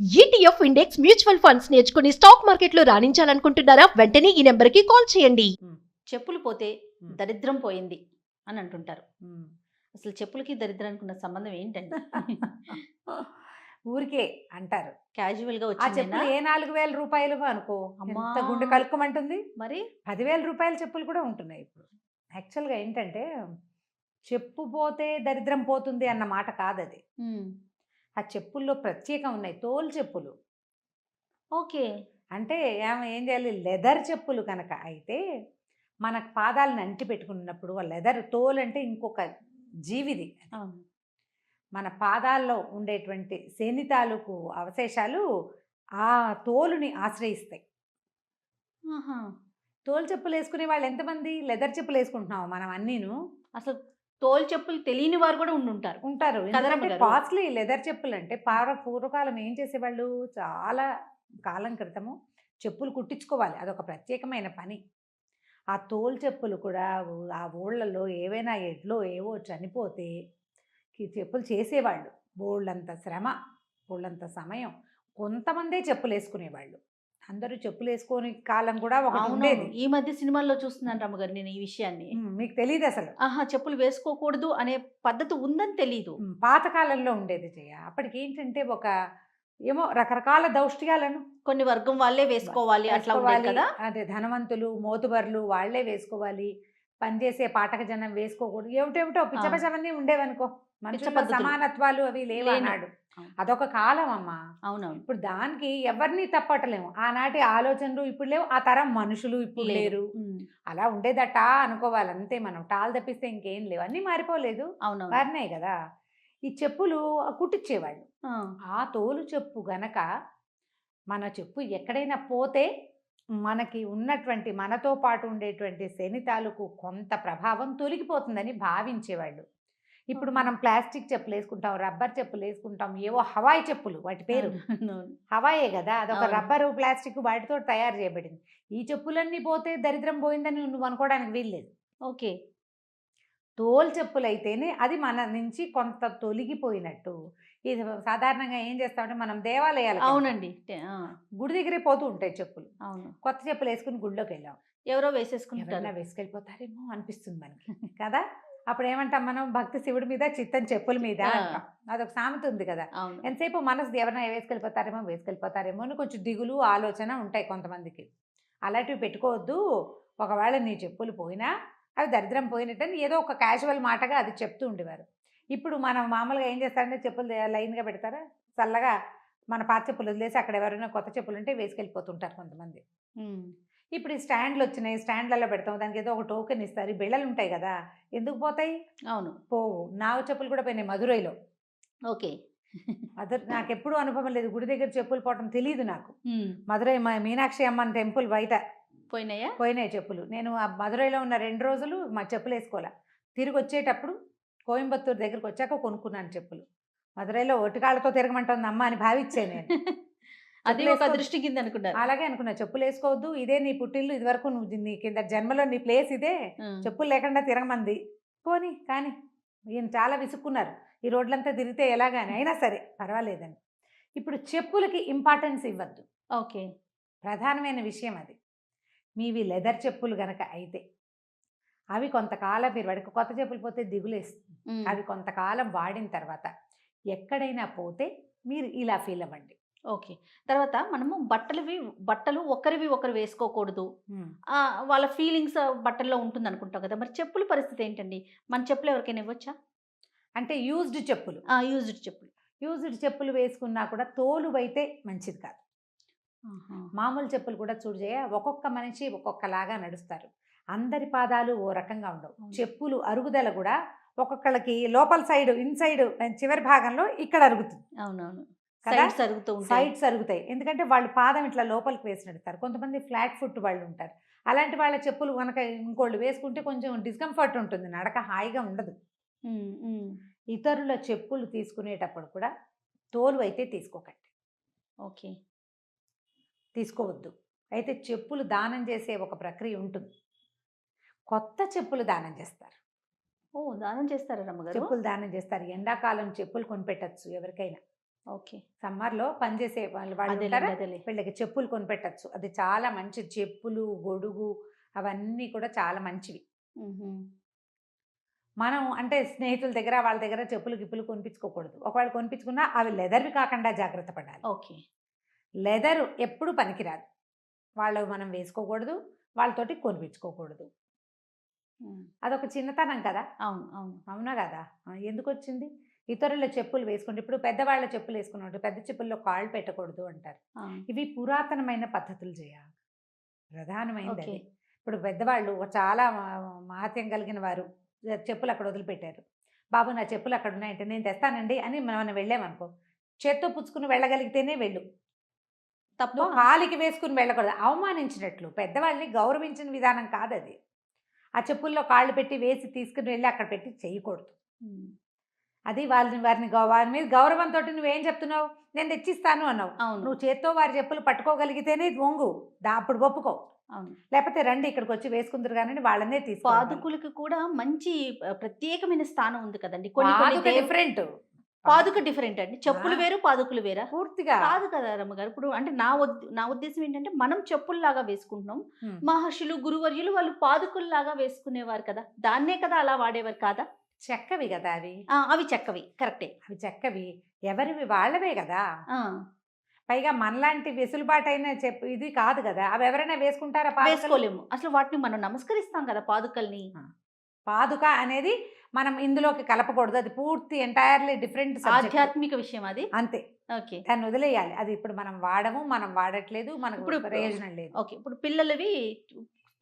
ETF index mutual funds నేర్చుకుని stock మార్కెట్లో రాణించాలనుకుంటున్నారా? వెంటనే ఈ నెంబర్కి కాల్ చేయండి. చెప్పులు పోతే. దరిద్రం పోయింది అని అంటుంటారు. అసలు చెప్పులకి దరిద్రానికి ఉన్న సంబంధం ఏంటండి? ఊరికే అంటారు. క్యాజువల్గా ఆ చెప్పులు ఏ నాలుగు వేల రూపాయలు అనుకో. అమ్మా. ఎంత గుండె కలుక్కమంటుంది? మరి? పదివేల రూపాయల చెప్పులు కూడా ఉంటున్నాయి ఇప్పుడు. యాక్చువల్గా ఏంటంటే చెప్పు పోతే దరిద్రం పోతుంది అన్న మాట కాదు అది. ఆ చెప్పుల్లో ప్రత్యేకం ఉన్నాయి. తోలు చెప్పులు. ఓకే. అంటే ఏమ ఏం చేయాలి? లెదర్ చెప్పులు కనుక అయితే మన పాదాలను అంటి పెట్టుకున్నప్పుడు ఆ లెదర్ తోలు అంటే ఇంకొక జీవిది మన పాదాల్లో ఉండేటువంటి శని తాలూకు అవశేషాలు ఆ తోలుని ఆశ్రయిస్తాయి. తోలు చెప్పులు వేసుకునే వాళ్ళు ఎంతమంది? లెదర్ చెప్పులు వేసుకుంటున్నాం మనం అన్నీను. అసలు తోలు చెప్పులు తెలియని వారు కూడా ఉండుంటారు ఉంటారు. ఎందుకంటే గారు. కాస్ట్లీ లెదర్ చెప్పులు అంటే పార పూర్వకాలం ఏం చేసేవాళ్ళు? చాలా కాలం క్రితము చెప్పులు కుట్టించుకోవాలి. అదొక ప్రత్యేకమైన పని. ఆ తోలు చెప్పులు కూడా ఆ ఊళ్ళలో ఏవైనా ఎడ్లో ఏవో చనిపోతే చెప్పులు చేసేవాళ్ళు. బోళ్ళంత శ్రమ బోళ్ళంత సమయం కొంతమందే చెప్పులు వేసుకునేవాళ్ళు అందరూ చెప్పులు వేసుకొని కాలం కూడా ఒకటి అవును ఉండేది. ఈ మధ్య సినిమాల్లో చూస్తున్నాను రమ్మగారు నేను ఈ విషయాన్ని. మీకు తెలియదు అసలు. ఆహా చెప్పులు వేసుకోకూడదు అనే పద్ధతి ఉందని ఉమ్, పాతకాలంలో ఉండేది చెయ్య అప్పటికి ఏంటంటే ఒక ఏమో రకరకాల దౌష్ట్యాలను. కొన్ని వర్గం వాళ్ళే వేసుకోవాలి అట్లా. కదా? అదే ధనవంతులు మోతుబర్లు వాళ్ళే వేసుకోవాలి. పనిచేసే పాఠక జనం వేసుకోకూడదు. ఏమిటేమిటో పిచ్చపచ్చవన్నీ ఉండేవనుకో. మనుషుల. సమానత్వాలు అవి లేవు లేను. అన్నాడు అవును. అదొక కాలం అమ్మా అవునవును. ఇప్పుడు దానికి ఎవరిని తప్పటలేము ఆనాటి ఆలోచనలు ఇప్పుడు లేవు. ఆ తరం మనుషులు ఇప్పుడు లేరు. అలా ఉండేదట అనుకోవాలి. అంతే మనం. టాల్ తప్పిస్తే ఇంకేం లేవు. అన్నీ మారిపోలేదు. అవునవును. మారినాయి కదా. ఈ చెప్పులు కుట్టించేవాళ్ళు ఆ. ఆ తోలు చెప్పు గనక మన చెప్పు ఎక్కడైనా పోతే మనకి ఉన్నటువంటి మనతో పాటు ఉండేటువంటి శని తాలూకు కొంత ప్రభావం తొలగిపోతుందని భావించేవాళ్ళు. ఇప్పుడు మనం ప్లాస్టిక్ చెప్పులు వేసుకుంటాం రబ్బర్ చెప్పులు వేసుకుంటాం ఏవో హవాయి చెప్పులు వాటి పేరు. హవాయే కదా అదొక. రబ్బరు ప్లాస్టిక్ వాటితో తయారు చేయబడింది. ఈ చెప్పులన్నీ పోతే దరిద్రం పోయిందని నువ్వు అనుకోవడానికి వీల్లేదు. ఓకే. తోలు చెప్పులు అయితేనే అది మన నుంచి కొంత తొలగిపోయినట్టు ఇది సాధారణంగా ఏం చేస్తామంటే మనం దేవాలయాలు అవునండి. గుడి దగ్గరే పోతూ ఉంటాయి చెప్పులు. అవును. కొత్త చెప్పులు వేసుకుని గుడిలోకి వెళ్ళాం. ఎవరో ఎవరైనా వేసేసుకుంటారు వేసుకెళ్ళిపోతారేమో అనిపిస్తుంది మనకి. కదా? అప్పుడు ఏమంటాం మనం? భక్తి శివుడి మీద చిత్తం చెప్పుల మీద. అంటాం. అదొక సామెత ఉంది కదా. ఎంతసేపు మనసు ఎవరైనా వేసుకెళ్ళిపోతారేమో వేసుకెళ్ళిపోతారేమో అని కొంచెం దిగులు ఆలోచన ఉంటాయి కొంతమందికి. అలాంటివి పెట్టుకోవద్దు. ఒకవేళ నీ చెప్పులు పోయినా అవి దరిద్రం పోయినట్టని ఏదో ఒక క్యాజువల్ మాటగా అది చెప్తూ ఉండేవారు. ఇప్పుడు మనం మామూలుగా ఏం చేస్తారంటే చెప్పులు లైన్గా పెడతారా? చల్లగా మన పాత చెప్పులు వదిలేసి అక్కడ ఎవరైనా కొత్త చెప్పులు ఉంటే వేసుకెళ్ళిపోతుంటారు కొంతమంది. ఇప్పుడు ఈ స్టాండ్లు వచ్చినాయి స్టాండ్లలో పెడతాం దానికి ఏదో ఒక టోకెన్ ఇస్తారు ఈ బిళ్ళలు ఉంటాయి కదా ఎందుకు పోతాయి? అవును. పోవు నావ చెప్పులు కూడా పోయినాయి మధురైలో. ఓకే. మధుర నాకు ఎప్పుడూ అనుభవం లేదు గుడి దగ్గర చెప్పులు పోవటం తెలియదు నాకు. మధురై మా మీనాక్షి అమ్మన్ టెంపుల్ బయట. పోయినాయా? పోయినాయి చెప్పులు. నేను ఆ మధురైలో ఉన్న రెండు రోజులు మా చెప్పులు వేసుకోలే తిరిగి వచ్చేటప్పుడు కోయంబత్తూరు దగ్గరికి వచ్చాక కొనుక్కున్నాను చెప్పులు. మధురైలో ఒటికాళ్ళతో తిరగమంటుంది అమ్మ అని భావించాను నేను. అది ఒక దృష్టి కింద అనుకున్నారు. అలాగే అనుకున్నా. చెప్పులు వేసుకోవద్దు ఇదే నీ పుట్టిల్లు ఇదివరకు నువ్వు నీ కింద జన్మలో నీ ప్లేస్ ఇదే. చెప్పులు లేకుండా తిరగమంది. పోనీ కానీ ఈయన చాలా విసుక్కున్నారు. ఈ రోడ్లంతా తిరిగితే ఎలాగాని. అయినా సరే పర్వాలేదని. ఇప్పుడు చెప్పులకి ఇంపార్టెన్స్ ఇవ్వద్దు. ఓకే. ప్రధానమైన విషయం అది. మీవి లెదర్ చెప్పులు గనక అయితే అవి కొంతకాలం మీరు వాడికి కొత్త చెప్పులు పోతే దిగులేస్తుంది. అవి కొంతకాలం వాడిన తర్వాత ఎక్కడైనా పోతే మీరు ఇలా ఫీల్ అవ్వండి. ఓకే. తర్వాత మనము బట్టలువి బట్టలు ఒకరివి ఒకరు వేసుకోకూడదు. వాళ్ళ ఫీలింగ్స్ బట్టల్లో ఉంటుంది అనుకుంటాం కదా! మరి చెప్పుల పరిస్థితి ఏంటండి? మన చెప్పులు ఎవరికైనా ఇవ్వచ్చా? అంటే యూజ్డ్ చెప్పులు. యూజ్డ్ చెప్పులు. యూజ్డ్ చెప్పులు వేసుకున్నా కూడా తోలు అయితే మంచిది కాదు. మామూలు చెప్పులు కూడా చూడు జయ ఒక్కొక్క మనిషి ఒక్కొక్కలాగా నడుస్తారు. అందరి పాదాలు ఓ రకంగా ఉండవు. చెప్పులు అరుగుదల కూడా ఒక్కొక్కళ్ళకి లోపల సైడ్ ఇన్సైడ్ చివరి భాగంలో ఇక్కడ అరుగుతుంది. అవునవును? సైడ్స్ అరుగుతాయి. ఎందుకంటే వాళ్ళు పాదం ఇట్లా లోపలికి వేసి నడుస్తారు కొంతమంది ఫ్లాట్ ఫుట్ వాళ్ళు ఉంటారు. అలాంటి వాళ్ళ చెప్పులు కనుక ఇంకోళ్ళు వేసుకుంటే కొంచెం డిస్కంఫర్ట్ ఉంటుంది. నడక హాయిగా ఉండదు. ఇతరుల చెప్పులు తీసుకునేటప్పుడు కూడా తోలు అయితే తీసుకోకండి. ఓకే. తీసుకోవద్దు. అయితే చెప్పులు దానం చేసే ఒక ప్రక్రియ ఉంటుంది. కొత్త చెప్పులు దానం చేస్తారు. ఓ! దానం చేస్తారా రమ్మగారు? చెప్పులు దానం చేస్తారు. ఎండాకాలం చెప్పులు కొనిపెట్టచ్చు ఎవరికైనా. ఓకే. సమ్మర్లో పనిచేసే వాళ్ళు వాళ్ళు వీళ్ళకి చెప్పులు కొనిపెట్టచ్చు. అది చాలా మంచి చెప్పులు గొడుగు అవన్నీ కూడా చాలా మంచివి. మనం అంటే స్నేహితుల దగ్గర వాళ్ళ దగ్గర చెప్పులు గిప్పులు కొనిపించుకోకూడదు. ఒకవేళ కొనిపించుకున్నా అవి లెదర్వి కాకుండా జాగ్రత్త పడాలి. ఓకే. లెదర్ ఎప్పుడు పనికిరాదు. వాళ్ళు మనం వేసుకోకూడదు వాళ్ళతోటి కొనిపించుకోకూడదు. అదొక చిన్నతనం కదా! అవును అవును. అవునా కదా! ఎందుకు వచ్చింది ఇతరుల చెప్పులు వేసుకుంటే ఇప్పుడు పెద్దవాళ్ళ చెప్పులు వేసుకున్నట్టు పెద్ద చెప్పుల్లో కాళ్ళు పెట్టకూడదు అంటారు. ఇవి పురాతనమైన పద్ధతులు చేయాలి ప్రధానమైనది ఇప్పుడు పెద్దవాళ్ళు చాలా మహత్యం కలిగిన వారు చెప్పులు అక్కడ వదిలిపెట్టారు. బాబు నా చెప్పులు అక్కడ ఉన్నాయంటే నేను తెస్తానండి అని మనం వెళ్ళామనుకో చేత్తో పుచ్చుకుని వెళ్ళగలిగితేనే వెళ్ళు. తప్ప కాలికి వేసుకుని వెళ్ళకూడదు. అవమానించినట్లు. పెద్దవాళ్ళని గౌరవించిన విధానం కాదు అది ఆ చెప్పుల్లో కాళ్ళు పెట్టి వేసి తీసుకుని వెళ్ళి అక్కడ పెట్టి చేయకూడదు. అది వాళ్ళని వారిని వారి మీద గౌరవంతో నువ్వేం చెప్తున్నావు? నేను తెచ్చిస్తాను అన్నావు. అవును. నువ్వు చేత్తో వారి చెప్పులు పట్టుకోగలిగితేనే వంగు. దా అప్పుడు ఒప్పుకో. అవును. లేకపోతే రండి ఇక్కడికి వచ్చి వేసుకుందరు కానీ వాళ్ళనే తీసుకు పాదుకులకి కూడా మంచి ప్రత్యేకమైన స్థానం ఉంది కదండి. కొన్ని డిఫరెంట్. పాదుక డిఫరెంట్ అండి. చెప్పులు. వేరు పాదుకులు వేరా? పూర్తిగా. కాదు కదా రమ్మగారు. ఇప్పుడు అంటే నా నా ఉద్దేశం ఏంటంటే మనం చెప్పుల్లాగా వేసుకుంటున్నాం. మహర్షులు గురువర్యులు వాళ్ళు పాదుకుల్లాగా వేసుకునేవారు కదా. దాన్నే కదా అలా వాడేవారు కాదా? చెక్కవి కదా అవి. ఆ, అవి చెక్కవి. కరెక్టే. అవి చెక్కవి. ఎవరివి? వాళ్ళవే కదా. ఆ, పైగా మనలాంటి వెసులుబాటైన చెప్పు ఇది కాదు కదా. అవి ఎవరైనా వేసుకుంటారా? వేసుకోలేము. అసలు వాటిని మనం నమస్కరిస్తాం కదా పాదుకల్ని. పాదుక అనేది మనం ఇందులోకి కలపకూడదు. అది పూర్తి ఎంటైర్లీ డిఫరెంట్ ఆధ్యాత్మిక విషయం అది? అంతే. ఓకే. దాన్ని వదిలేయాలి. అది ఇప్పుడు మనం వాడము మనం వాడట్లేదు మనకు ఇప్పుడు- ప్రయోజనం లేదు. ఓకే. ఇప్పుడు పిల్లలవి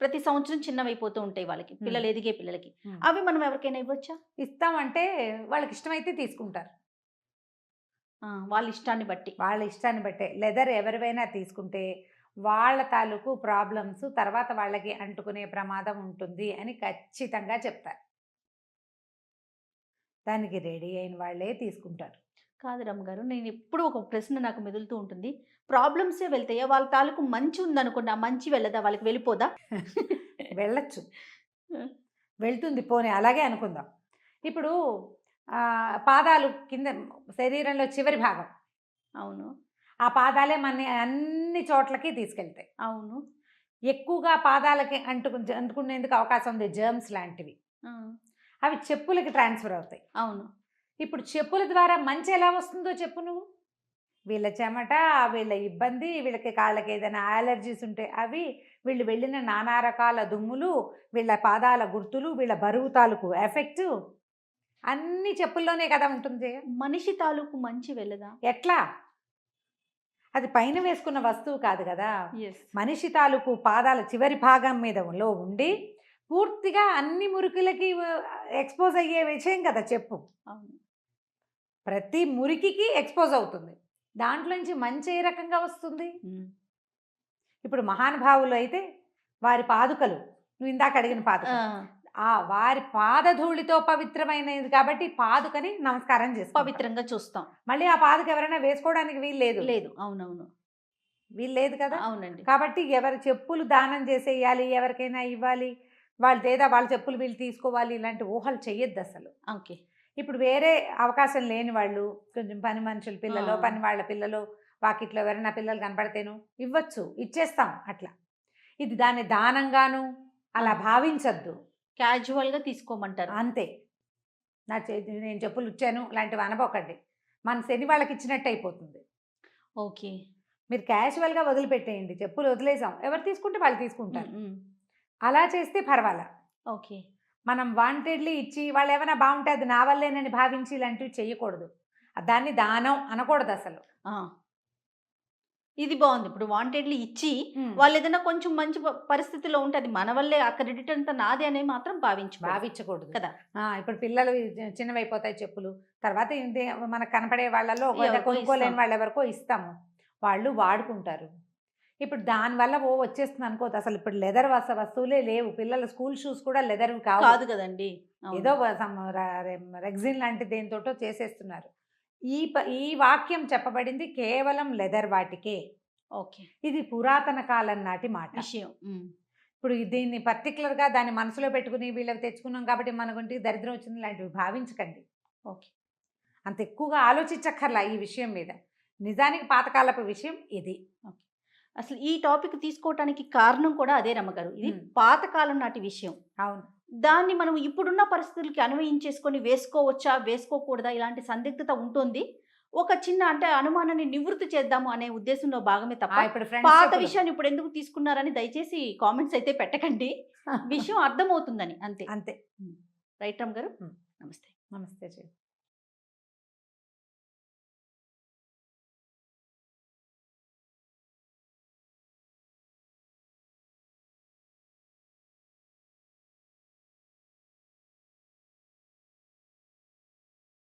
ప్రతి సంవత్సరం చిన్నవైపోతూ ఉంటాయి వాళ్ళకి. పిల్లలు ఎదిగే పిల్లలకి. అవి మనం ఎవరికైనా ఇవ్వచ్చా? ఇస్తామంటే వాళ్ళకి ఇష్టమైతే తీసుకుంటారు. వాళ్ళ ఇష్టాన్ని బట్టి. వాళ్ళ ఇష్టాన్ని బట్టే. లెదర్ ఎవరివైనా తీసుకుంటే వాళ్ళ తాలూకు ప్రాబ్లమ్స్ తర్వాత వాళ్ళకి అంటుకునే ప్రమాదం ఉంటుంది అని ఖచ్చితంగా చెప్తారు. దానికి రెడీ అయిన వాళ్ళే తీసుకుంటారు. కాదు రమ్మగారు నేను ఎప్పుడు ఒక ప్రశ్న నాకు మెదులుతూ ఉంటుంది. ప్రాబ్లమ్సే వెళ్తాయా? వాళ్ళ తాలూకు మంచి ఉందనుకోండి ఆ మంచి వెళ్ళదా? వాళ్ళకి వెళ్ళిపోదా? వెళ్ళచ్చు. వెళ్తుంది పోనీ అలాగే అనుకుందాం. ఇప్పుడు పాదాలు కింద శరీరంలో చివరి భాగం. అవును. ఆ పాదాలే మన అన్ని చోట్లకి తీసుకెళ్తాయి. అవును. ఎక్కువగా పాదాలకి అంటుకు అంటుకునేందుకు అవకాశం ఉంది జర్మ్స్ లాంటివి. అవి చెప్పులకి ట్రాన్స్ఫర్ అవుతాయి. అవును. ఇప్పుడు చెప్పుల ద్వారా మంచి ఎలా వస్తుందో చెప్పు నువ్వు. వీళ్ళ చెమట వీళ్ళ ఇబ్బంది వీళ్ళకి కాళ్ళకి ఏదైనా అలర్జీస్ ఉంటే అవి వీళ్ళు వెళ్ళిన నానా రకాల దుమ్ములు వీళ్ళ పాదాల గుర్తులు వీళ్ళ బరువు తాలూకు ఎఫెక్ట్ అన్ని చెప్పుల్లోనే కదా ఉంటుంది. మనిషి తాలూకు మంచి వెళ్ళదా? ఎట్లా? అది పైన వేసుకున్న వస్తువు కాదు కదా. మనిషి తాలూకు పాదాల చివరి భాగం మీద ఉండి పూర్తిగా అన్ని మురికిలకి ఎక్స్పోజ్ అయ్యే విషయం కదా చెప్పు. ప్రతి మురికికి ఎక్స్పోజ్ అవుతుంది. దాంట్లోంచి మంచి ఏ రకంగా వస్తుంది. ఇప్పుడు మహానుభావులు అయితే వారి పాదుకలు నువ్వు ఇందాక అడిగిన పాదుక ఆ, ఆ వారి పాదధూళితో పవిత్రమైనది కాబట్టి పాదుకని నమస్కారం చేస్తాం పవిత్రంగా చూస్తాం. మళ్ళీ ఆ పాదుక ఎవరైనా వేసుకోవడానికి వీలు లేదు. లేదు. అవునవును. వీలు లేదు కదా? అవునండి. కాబట్టి ఎవరి చెప్పులు దానం చేసేయాలి ఎవరికైనా ఇవ్వాలి వాళ్ళు లేదా వాళ్ళ చెప్పులు వీళ్ళు తీసుకోవాలి ఇలాంటి ఊహలు చెయ్యొద్దు అసలు. ఓకే. ఇప్పుడు వేరే అవకాశం లేని వాళ్ళు కొంచెం పని మనుషుల పిల్లలు. పని వాళ్ళ పిల్లలు వాకిట్లో ఎవరైనా పిల్లలు కనపడితేను ఇవ్వచ్చు ఇచ్చేస్తాం అట్లా. ఇది దాన్ని దానంగాను అలా. భావించద్దు. క్యాజువల్గా తీసుకోమంటారు. అంతే. నా నేను చెప్పులు ఇచ్చాను లాంటివి అనబోకండి. మన శని వాళ్ళకి ఇచ్చినట్టు అయిపోతుంది. ఓకే. మీరు క్యాజువల్గా వదిలిపెట్టేయండి చెప్పులు వదిలేసాం. ఎవరు తీసుకుంటే వాళ్ళు తీసుకుంటారు. అలా చేస్తే పర్వాలా. ఓకే. మనం వాంటెడ్లీ ఇచ్చి వాళ్ళు ఏమైనా బాగుంటే అది నా వల్లేనని భావించి ఇలాంటివి చేయకూడదు దాన్ని దానం అనకూడదు అసలు ఆ. ఇది బాగుంది. ఇప్పుడు వాంటెడ్లీ ఇచ్చి వాళ్ళు ఏదైనా కొంచెం మంచి పరిస్థితిలో ఉంటే అది మన వల్లే ఆ క్రెడిట్ అంతా నాదే అనే మాత్రం భావించు భావించకూడదు. కదా. ఇప్పుడు పిల్లలు చిన్నవైపోతాయి చెప్పులు. తర్వాత మనకు కనపడే వాళ్ళలో కొనుక్కోలేని. వాళ్ళు ఎవరికో ఇస్తాము. వాళ్ళు వాడుకుంటారు. ఇప్పుడు దానివల్ల ఓ వచ్చేస్తుంది అనుకోదు అసలు ఇప్పుడు లెదర్ వస్త వస్తువులే లేవు. పిల్లల స్కూల్ షూస్ కూడా లెదర్ కాదు కదండి. ఏదో రెగ్జిన్ లాంటి దేనితోటో చేసేస్తున్నారు. ఈ ఈ వాక్యం చెప్పబడింది కేవలం లెదర్ వాటికే. ఓకే. ఇది పురాతన కాలం నాటి మాట. విషయం. ఇప్పుడు దీన్ని పర్టికులర్గా దాన్ని మనసులో పెట్టుకుని వీళ్ళకి తెచ్చుకున్నాం కాబట్టి మన గుంటికి దరిద్రం వచ్చింది లాంటివి భావించకండి. ఓకే. అంత ఎక్కువగా ఆలోచించక్కర్లా ఈ విషయం మీద. నిజానికి పాతకాలపు విషయం ఇది. అసలు ఈ టాపిక్ తీసుకోవటానికి కారణం కూడా అదే రమ్మగారు. ఇది. పాతకాలం నాటి విషయం. అవును. దాన్ని మనం ఇప్పుడున్న పరిస్థితులకి అన్వయించేసుకొని వేసుకోవచ్చా వేసుకోకూడదా ఇలాంటి సందిగ్ధత ఉంటుంది. ఒక చిన్న అంటే అనుమానాన్ని నివృత్తి చేద్దాము అనే ఉద్దేశంలో భాగమే తప్ప ఇప్పుడు పాత విషయాన్ని ఇప్పుడు ఎందుకు తీసుకున్నారని దయచేసి కామెంట్స్ అయితే పెట్టకండి. విషయం అర్థమవుతుందని అంతే. అంతే. రైట్ రామ్ గారు. నమస్తే. నమస్తే